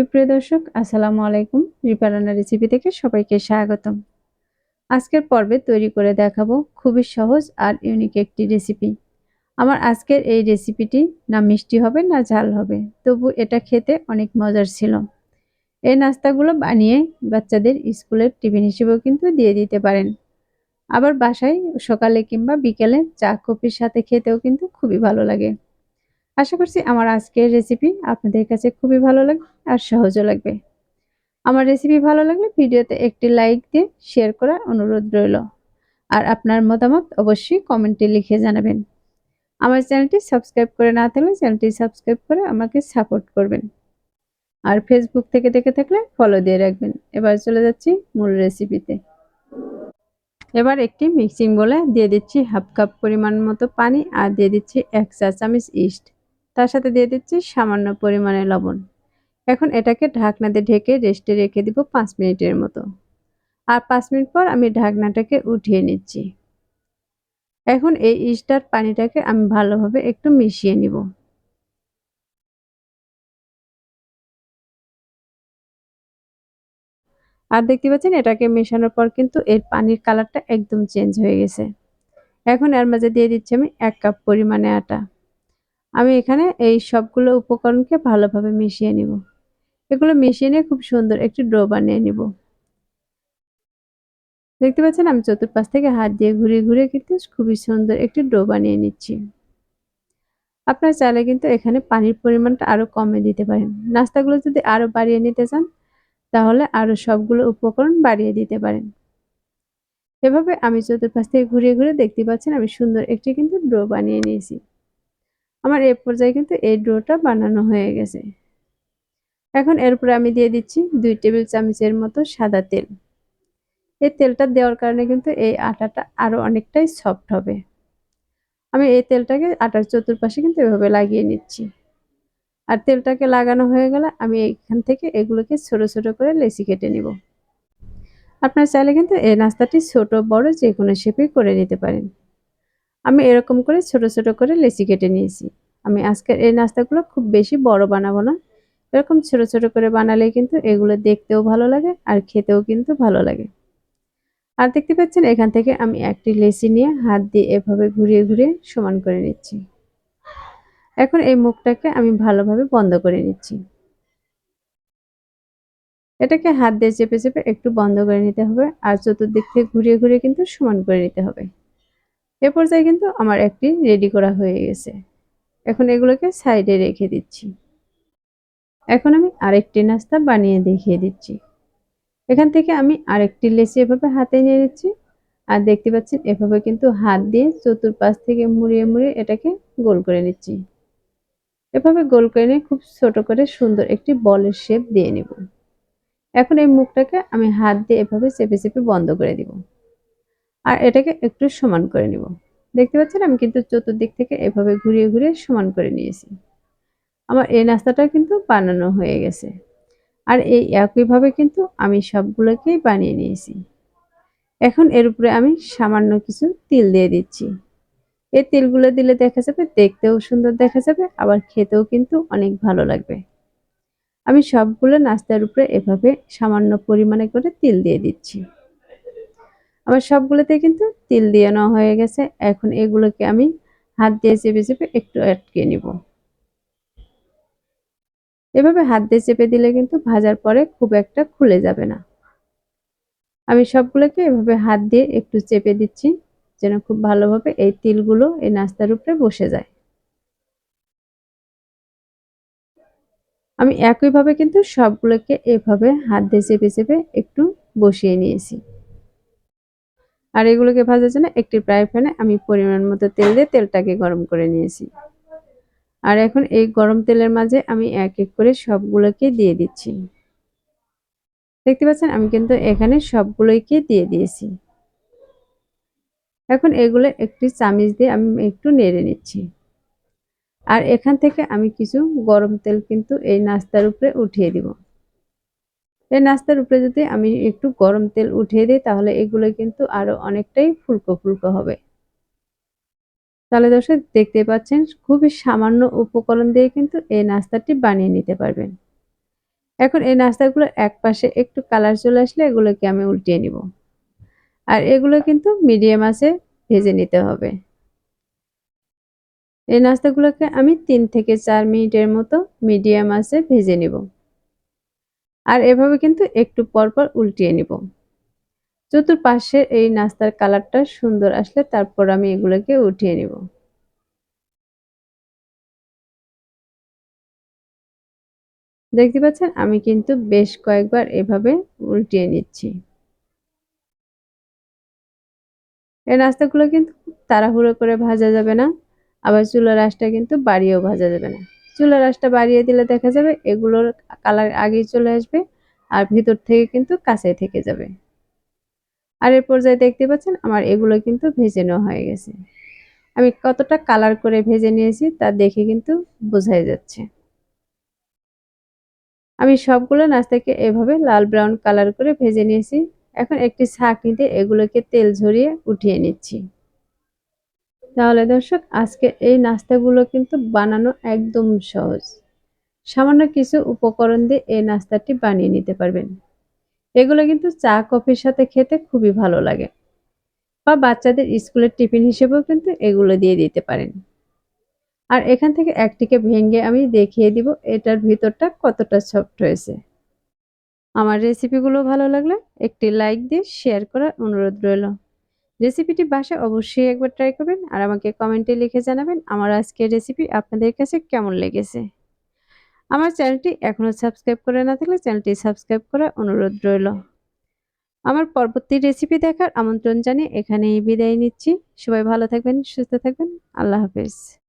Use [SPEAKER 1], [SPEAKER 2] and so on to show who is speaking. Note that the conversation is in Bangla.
[SPEAKER 1] সুপ্রিয় দর্শক, আসসালামু আলাইকুম। রিপা রান্না রেসিপি থেকে সবাইকে স্বাগতম। আজকের পর্বে তৈরি করে দেখাবো খুবই সহজ আর ইউনিক একটি রেসিপি আমার আজকের এই রেসিপিটি না মিষ্টি হবে, না ঝাল হবে, তবু এটা খেতে অনেক মজার ছিল। এই নাস্তাগুলো বানিয়ে বাচ্চাদের স্কুলের টিফিন হিসেবেও কিন্তু দিয়ে দিতে পারেন। আবার বাসায় সকালে কিংবা বিকেলে চা, কফির সাথে খেতেও কিন্তু খুবই ভালো লাগে। আশা করছি আমার আজকের রেসিপি আপনাদের কাছে খুবই ভালো লাগবে আর সহজও লাগবে। আমার রেসিপি ভালো লাগলে ভিডিওতে একটি লাইক দিয়ে শেয়ার করার অনুরোধ রইল। আর আপনার মতামত অবশ্যই কমেন্টে লিখে জানাবেন। আমার চ্যানেলটি সাবস্ক্রাইব করে না থাকলে চ্যানেলটি সাবস্ক্রাইব করে আমাকে সাপোর্ট করবেন। আর ফেসবুক থেকে দেখে থাকলে ফলো দিয়ে রাখবেন। এবার চলে যাচ্ছি মূল রেসিপিতে এবার একটি মিক্সিং বলে দিয়ে দিচ্ছি হাফ কাপ পরিমাণ মতো পানি আর দিয়ে দিচ্ছি এক চা চামচ ইস্ট তার সাথে দিয়ে দিচ্ছি সামান্য পরিমাণে লবণ। এখন এটাকে ঢাকনা দিয়ে ঢেকে রেস্টে রেখে দিব পাঁচ মিনিটের মতো। আর পাঁচ মিনিট পর আমি ঢাকনাটাকে উঠিয়ে নিচ্ছি। এখন এই ইস্টার পানিটাকে আমি ভালোভাবে একটু মিশিয়ে নিব। আর দেখতে পাচ্ছেন এটাকে মেশানোর পর কিন্তু এর পানির কালারটা একদম চেঞ্জ হয়ে গেছে। এখন এর মাঝে দিয়ে দিচ্ছি আমি এক কাপ পরিমাণে আটা। আমি এখানে এই সবগুলো উপকরণকে ভালোভাবে মিশিয়ে নিব। এগুলো মিশিয়ে নিয়ে খুব সুন্দর একটি ডো বানিয়ে নিব। দেখতে পাচ্ছেন, আমি চতুর্পাশ থেকে হাত দিয়ে ঘুরিয়ে ঘুরিয়ে কিন্তু খুবই সুন্দর একটি ডো বানিয়ে নিচ্ছি। আপনার চাইলে কিন্তু এখানে পানির পরিমাণটা আরও কমে দিতে পারেন। নাস্তাগুলো যদি আরও বাড়িয়ে নিতে চান, তাহলে আরও সবগুলো উপকরণ বাড়িয়ে দিতে পারেন। এভাবে আমি চতুর্পাশ থেকে ঘুরিয়ে ঘুরে দেখতে পাচ্ছেন, আমি সুন্দর একটি কিন্তু ডো বানিয়ে নিয়েছি। আমার এ পর্যায়ে কিন্তু এই ডোটা বানানো হয়ে গেছে। এখন এরপরে আমি দিয়ে দিচ্ছি দুই টেবিল চামচের মতো সাদা তেল। এই তেলটা দেওয়ার কারণে কিন্তু এই আটাটা আরও অনেকটাই সফট হবে। আমি এই তেলটাকে আটার চতুর্পাশে কিন্তু এভাবে লাগিয়ে নিচ্ছি। আর তেলটাকে লাগানো হয়ে গেলে আমি এখান থেকে এগুলোকে ছোট ছোট করে লেসি কেটে নিব। আপনার চাইলে কিন্তু এই নাস্তাটি ছোট, বড় যে কোনো শেপে করে নিতে পারেন। আমি এরকম করে ছোট ছোট করে লেচি কেটে নিয়েছি। আমি আজকের এই নাস্তাগুলো খুব বেশি বড় বানাবো না। এরকম ছোট ছোট করে বানালে কিন্তু এগুলো দেখতেও ভালো লাগে আর খেতেও কিন্তু ভালো লাগে। আর দেখতে পাচ্ছেন এখান থেকে আমি একটি লেচি নিয়ে হাত দিয়ে এভাবে ঘুরিয়ে ঘুরিয়ে সমান করে নিচ্ছি। এখন এই মুখটাকে আমি ভালোভাবে বন্ধ করে নিচ্ছি। এটাকে হাত দিয়ে চেপে চেপে একটু বন্ধ করে নিতে হবে আর চতুর্দিক থেকে ঘুরিয়ে ঘুরিয়ে কিন্তু সমান করে নিতে হবে। এ পর্যায়ে কিন্তু আমার একটি রেডি করা হয়ে গেছে। এখন এগুলোকে সাইডে রেখে দিচ্ছি। এখন আমি আরেকটি নাস্তা বানিয়ে দেখিয়ে দিচ্ছি। এখান থেকে আমি আরেকটি লেচি এভাবে হাতে নিয়ে নিচ্ছি। আর দেখতে পাচ্ছেন, এভাবে কিন্তু হাত দিয়ে চতুর্পাশ থেকে মুড়িয়ে মুড়িয়ে এটাকে গোল করে নিচ্ছি। এভাবে গোল করে নিয়ে খুব ছোট করে সুন্দর একটি বলের শেপ দিয়ে নিব। এখন এই মুখটাকে আমি হাত দিয়ে এভাবে চেপে চেপে বন্ধ করে দিব। আর এটাকে একটু সমান করে নিব। দেখতে পাচ্ছেন, আমি কিন্তু চতুর্দিক থেকে এভাবে ঘুরিয়ে ঘুরিয়ে সমান করে নিয়েছি। আমার এই নাস্তাটা কিন্তু বানানো হয়ে গেছে। আর এই একইভাবে কিন্তু আমি সবগুলোকেই বানিয়ে নিয়েছি। এখন এর উপরে আমি সামান্য কিছু তিল দিয়ে দিচ্ছি। এই তিলগুলো দিলে দেখা যাবে দেখতেও সুন্দর দেখা যাবে, আবার খেতেও কিন্তু অনেক ভালো লাগবে। আমি সবগুলো নাস্তার উপরে এভাবে সামান্য পরিমাণে করে তিল দিয়ে দিচ্ছি। আমার সবগুলোতে কিন্তু তিল দিয়ে নেওয়া হয়ে গেছে। এখন এগুলোকে আমি হাত দিয়ে চেপে চেপে একটু আটকে নিব। এভাবে হাত দিয়ে চেপে দিলে কিন্তু ভাজার পরে খুব একটা খুলে যাবে না। আমি সবগুলোকে এভাবে হাত দিয়ে একটু চেপে দিচ্ছি যেন খুব ভালোভাবে এই তিলগুলো এই নাস্তার উপরে বসে যায়। আমি একইভাবে কিন্তু সবগুলোকে এভাবে হাত দিয়ে চেপে চেপে একটু বসিয়ে নিয়েছি। আর এগুলোকে ভাজার জন্য একটি ফ্রাই প্যানে আমি পরিমাণ মতো তেল দিয়ে তেলটাকে গরম করে নিয়েছি। আর এখন এই গরম তেলের মাঝে আমি এক এক করে সবগুলোকে দিয়ে দিচ্ছি। দেখতে পাচ্ছেন, আমি কিন্তু এখানে সবগুলোকে দিয়ে দিয়েছি। এখন এগুলো একটি চামিচ দিয়ে আমি একটু নেড়ে নিচ্ছি। আর এখান থেকে আমি কিছু গরম তেল কিন্তু এই নাস্তার উপরে উঠিয়ে দিব। এই নাস্তার উপরে যদি আমি একটু গরম তেল উঠিয়ে দিই, তাহলে এগুলো কিন্তু আরও অনেকটাই ফুলকো ফুলকো হবে। তাহলে দর্শক দেখতে পাচ্ছেন, খুবই সামান্য উপকরণ দিয়ে কিন্তু এই নাস্তাটি বানিয়ে নিতে পারবেন। এখন এই নাস্তাগুলো এক পাশে একটু কালার চলে আসলে এগুলোকে আমি উল্টিয়ে নিব। আর এগুলো কিন্তু মিডিয়াম আছে, ভেজে নিতে হবে। এই নাস্তাগুলোকে আমি তিন থেকে চার মিনিটের মতো মিডিয়াম আছে ভেজে নিব। আর এভাবে কিন্তু একটু পরপর উল্টিয়ে নিব। চতুর্পাশে এই নাস্তার কালারটা সুন্দর আসলে তারপর আমি এগুলোকে উঠিয়ে নিব। দেখতে পাচ্ছেন? আমি কিন্তু বেশ কয়েকবার এভাবে উল্টিয়ে নিচ্ছি। এই নাস্তাগুলো কিন্তু তাড়াহুড়ো করে ভাজা যাবে না, আবার চুলার আঁশটা কিন্তু বাড়িয়েও ভাজা যাবে না। চুলার আঁশটা বাড়িয়ে দিলে দেখা যাবে এগুলোর কালার আগেই চলে আসবে আর ভিতর থেকে কিন্তু কাঁচাই থেকে যাবে। আর এর পর্যায়ে দেখতে পাচ্ছেন, আমার এগুলো কিন্তু ভেজে নেওয়া হয়ে গেছে। আমি কতটা কালার করে ভেজে নিয়েছি তা দেখে কিন্তু বোঝাই যাচ্ছে। আমি সবগুলো নাস্তাকে এভাবে লাল ব্রাউন কালার করে ভেজে নিয়েছি। এখন একটি ছাঁকনিতে এগুলোকে তেল ঝরিয়ে উঠিয়ে নিচ্ছি। তাহলে দর্শক, আজকে এই নাস্তাগুলো কিন্তু বানানো একদম সহজ। সামান্য কিছু উপকরণ দিয়ে এই নাস্তাটি বানিয়ে নিতে পারবেন। এগুলো কিন্তু চা, কফির সাথে খেতে খুবই ভালো লাগে বা বাচ্চাদের স্কুলের টিফিন হিসেবেও কিন্তু এগুলো দিয়ে দিতে পারেন। আর এখান থেকে একটিকে ভেঙে আমি দেখিয়ে দিব, এটার ভিতরটা কতটা সফট হয়েছে। আমার রেসিপিগুলো ভালো লাগলে একটি লাইক দিয়ে শেয়ার করার অনুরোধ রইল। রেসিপিটি বাসায় অবশ্যই একবার ট্রাই করবেন আর আমাকে কমেন্টে লিখে জানাবেন আমার আজকের রেসিপি আপনাদের কাছে কেমন লেগেছে। আমার চ্যানেলটি এখনও সাবস্ক্রাইব করে না থাকলে চ্যানেলটি সাবস্ক্রাইব করার অনুরোধ রইল। আমার পরবর্তী রেসিপি দেখার আমন্ত্রণ জানিয়ে এখানেই বিদায় নিচ্ছি। সবাই ভালো থাকবেন, সুস্থ থাকবেন। আল্লাহ হাফেজ।